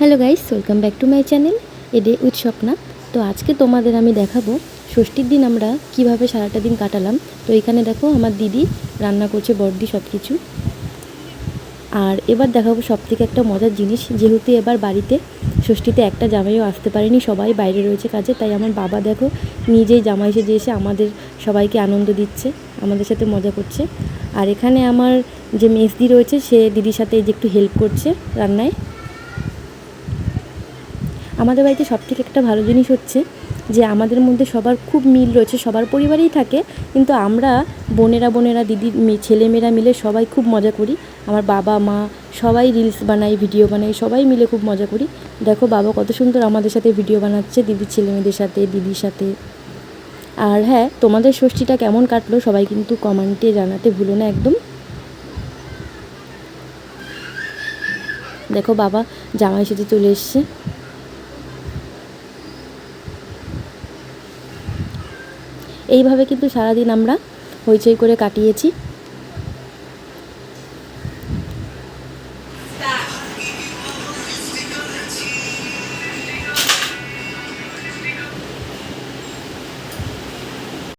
Hello guys, welcome back to my channel. এডে with Swapna তো আজকে তোমাদের আমি দেখাবো ষষ্ঠীর দিন আমরা কীভাবে সারাটা দিন কাটালাম। তো এখানে দেখো আমার দিদি রান্না করছে বর্দি সব কিছু আর এবার দেখাবো সব থেকে একটা মজার জিনিস, যেহেতু এবার বাড়িতে ষষ্ঠীতে একটা জামাইও আসতে পারেনি, সবাই বাইরে রয়েছে কাজে, তাই আমার বাবা দেখো নিজেই জামাই সেজে এসে আমাদের সবাইকে আনন্দ দিচ্ছে, আমাদের সাথে মজা করছে। আর এখানে আমার যে মেসদি রয়েছে, সে দিদির সাথে এই যে একটু হেল্প করছে রান্নায়। আমাদের বাড়িতে সব থেকে একটা ভালো জিনিস হচ্ছে যে আমাদের মধ্যে সবার খুব মিল রয়েছে, সবার পরিবারেই থাকে, কিন্তু আমরা বোনেরা বোনেরা, দিদি মেয়ে ছেলেমেয়েরা মিলে সবাই খুব মজা করি। আমার বাবা, মা সবাই রিলস বানাই ভিডিও বানাই সবাই মিলে খুব মজা করি। দেখো বাবা কত সুন্দর আমাদের সাথে ভিডিও বানাচ্ছে দিদির ছেলেমেয়েদের সাথে, দিদির সাথে। আর হ্যাঁ তোমাদের ষষ্ঠীটা কেমন কাটলো সবাই কিন্তু কমেন্টে জানাতে ভুলো না একদম। দেখো বাবা জামাই সাথে চলে এসছে। এইভাবে কিন্তু সারাদিন আমরা হইচই করে কাটিয়েছি।